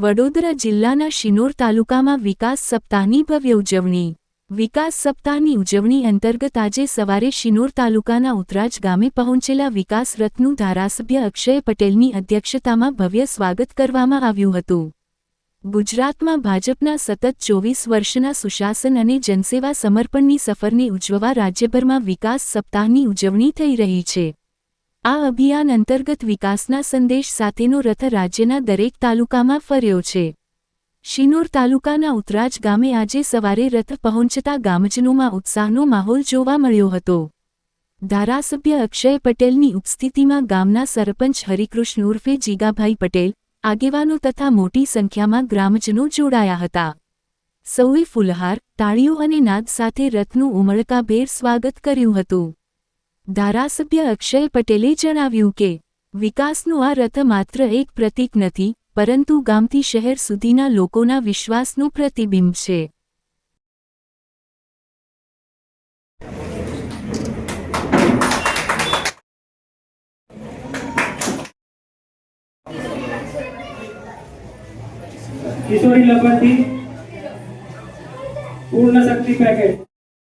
વડોદરા જિલ્લાના શિનોર તાલુકામાં વિકાસ સપ્તાહની ભવ્ય ઉજવણી. વિકાસ સપ્તાહની ઉજવણી અંતર્ગત આજે સવારે શિનોર તાલુકાના ઉતરાજ ગામે પહોંચેલા વિકાસ રથનું ધારાસભ્ય અક્ષય પટેલની અધ્યક્ષતામાં ભવ્ય સ્વાગત કરવામાં આવ્યું હતું. ગુજરાતમાં ભાજપના સતત ચોવીસ વર્ષના સુશાસન અને જનસેવા સમર્પણની સફરને ઉજવવા રાજ્યભરમાં વિકાસ સપ્તાહની ઉજવણી થઈ રહી છે. આ અભિયાન અંતર્ગત વિકાસના સંદેશ સાથેનો રથ રાજ્યના દરેક તાલુકામાં ફર્યો છે. શિનોર તાલુકાના ઉતરાજ ગામે આજે સવારે રથ પહોંચતા ગામજનોમાં ઉત્સાહનો માહોલ જોવા મળ્યો હતો. ધારાસભ્ય અક્ષય પટેલની ઉપસ્થિતિમાં ગામના સરપંચ હરિકૃષ્ણ ઉર્ફે જીગાભાઈ પટેલ, આગેવાનો તથા મોટી સંખ્યામાં ગ્રામજનો જોડાયા હતા. સૌએ ફુલહાર, તાળીઓ અને નાદ સાથે રથનું ઉમળકાભેર સ્વાગત કર્યું હતું. ધારાસભ્ય અક્ષય પટેલે જણાવ્યું કે, વિકાસનું આ રથ માત્ર એક પ્રતીક નથી, પરંતુ ગામથી શહેર સુધીના લોકોના વિશ્વાસનું પ્રતિબિંબ છે. પૂર્ણ શક્તિ પેકેટ